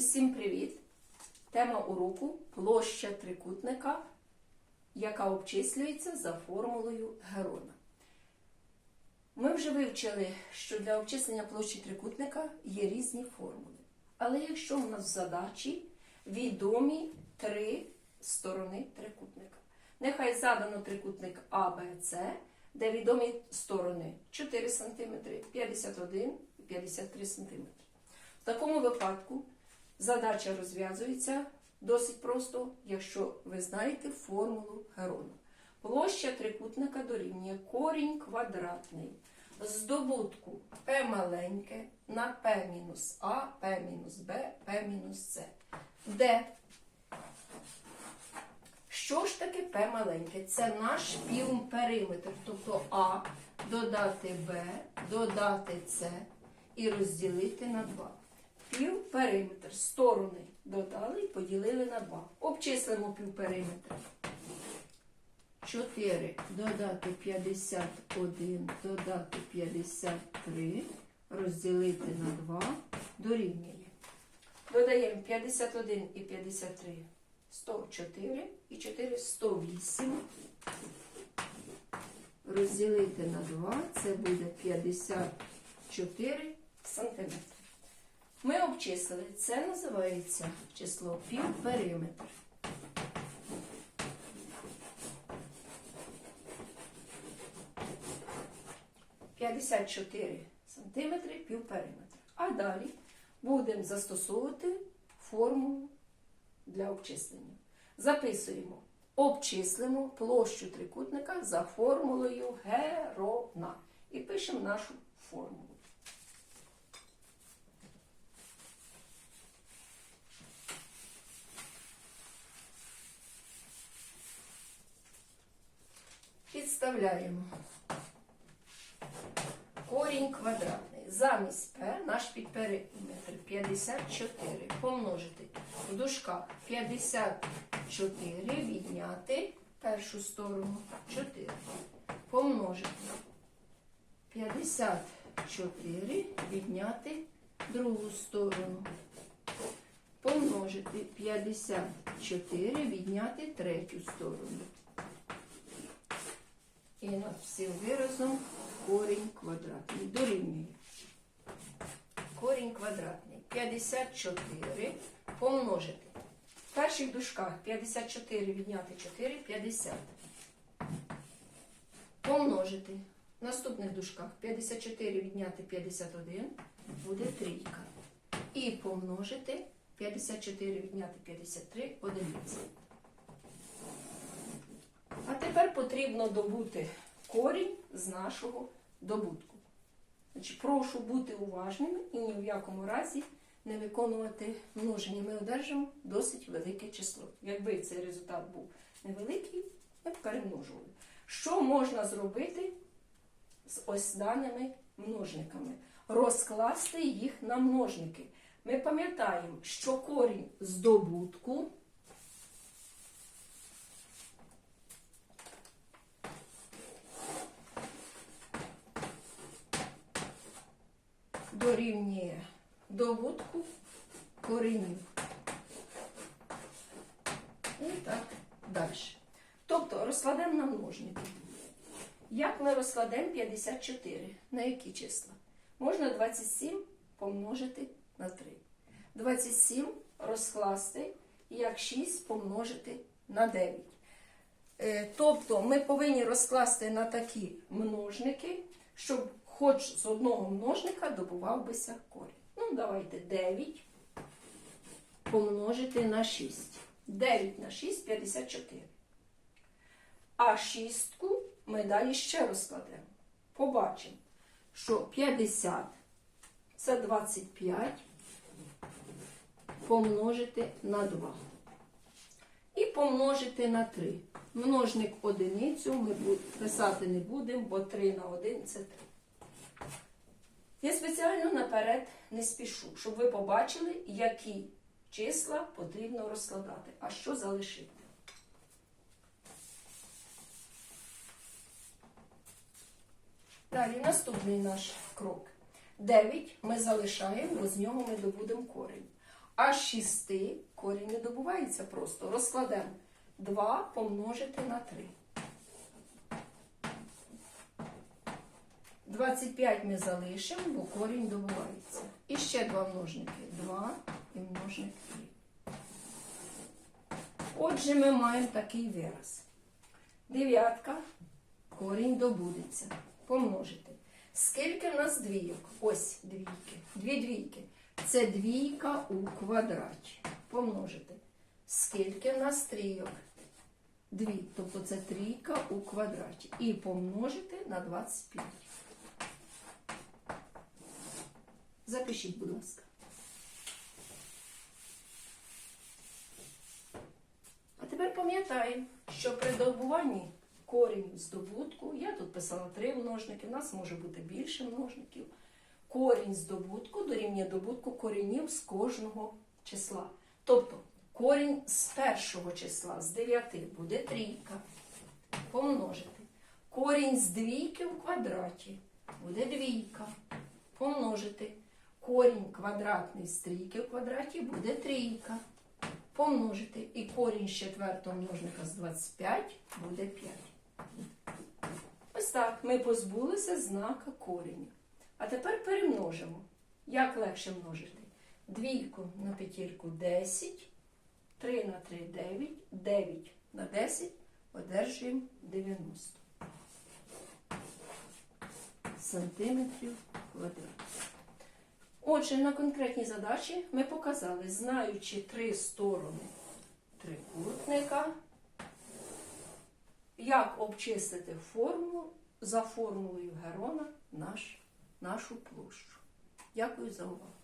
Усім привіт! Тема уроку площа трикутника, яка обчислюється за формулою Герона. Ми вже вивчили, що для обчислення площі трикутника є різні формули. Але якщо у нас в задачі відомі три сторони трикутника. Нехай задано трикутник АБЦ, де відомі сторони 4 см, 51 і 53 см. В такому випадку задача розв'язується досить просто, якщо ви знаєте формулу Герона. Площа трикутника дорівнює корінь квадратний здобутку P маленьке на P мінус А, P мінус Б, P мінус С. Де? Що ж таке P маленьке? Це наш півпериметр, тобто А додати Б, додати С і розділити на 2. Півпериметр. Сторони додали і поділили на 2. Обчислимо півпериметр. 4 додати 51, додати 53, розділити на 2, дорівнює. Додаємо 51 і 53, 104 і 4, 108. Розділити на 2, це буде 54 сантиметри. Ми обчислили, це називається число півпериметр. П'ятдесят чотири сантиметри півпериметр. А далі будемо застосовувати формулу для обчислення. Записуємо, обчислимо площу трикутника за формулою Герона. І пишемо нашу формулу. Підставляємо корінь квадратний. Замість P наш підпериметр 54 помножити в дужках 54 відняти першу сторону 4. Помножити 54 відняти другу сторону. Помножити 54 відняти третю сторону. Над всім виразом корінь квадратний. Дорівнює. Корінь квадратний. 54 помножити. В перших дужках 54 відняти 4 50. Помножити. В наступних дужках 54 відняти 51 буде трійка. І помножити 54 відняти 53 одиниці. Тепер потрібно добути корінь з нашого добутку. Значить, Прошу бути уважними і ні в якому разі не виконувати множення. Ми одержимо досить велике число. Якби цей результат був невеликий, ми б перемножували. Що можна зробити з ось даними множниками? Розкласти їх на множники. Ми пам'ятаємо, що корінь з добутку дорівнює добутку коренів. І так далі. Тобто розкладемо на множники. Як ми розкладемо 54? На які числа? Можна 27 помножити на 3. 27 розкласти як 6 помножити на 9. Е, Тобто ми повинні розкласти на такі множники, щоб хоч з одного множника добував бися корінь. Ну, давайте 9 помножити на 6. 9 на 6 54. А шістку ми далі ще розкладемо. Побачимо, що 50 це 25 помножити на 2. І помножити на 3. Множник одиницю ми писати не будемо, бо 3 на 1 це 3. Я спеціально наперед не спішу, щоб ви побачили, які числа потрібно розкладати, а що залишити. Далі наступний наш крок. 9 ми залишаємо, бо з нього ми добудемо корінь. а з 6 корінь не добувається просто. Розкладемо 2 помножити на 3. 25 ми залишимо, бо корінь добувається. І ще два множники. 2 і множник 3. Отже, ми маємо такий вираз. Дев'ятка, корінь добудеться. Помножити. Скільки в нас двійок? Ось двійки. Дві двійки. Це двійка у квадраті. Помножити. Скільки в нас трійок? Дві. Тобто це трійка у квадраті. І помножити на 25. Запишіть, будь ласка. А тепер пам'ятаємо, що при добуванні корінь здобутку, я тут писала три множники, в нас може бути більше множників. Корінь здобутку дорівнює добутку корінів з кожного числа. Тобто корінь з першого числа, з 9 буде трійка. Помножити. Корінь з двійки в квадраті буде двійка. Помножити. Корінь квадратний з трійки в квадраті буде трійка. Помножити. І корінь з четвертого множника з 25 буде 5. Ось так ми позбулися знака кореню. А тепер перемножимо. Як легше множити? Двійку на п'ятірку 10, 3 на 3 9, 9 на 10 одержуємо 90 сантиметрів квадратних. Отже, на конкретній задачі ми показали, знаючи три сторони трикутника, як обчистити формулу за формулою Герона наш, нашу площу. Дякую за увагу.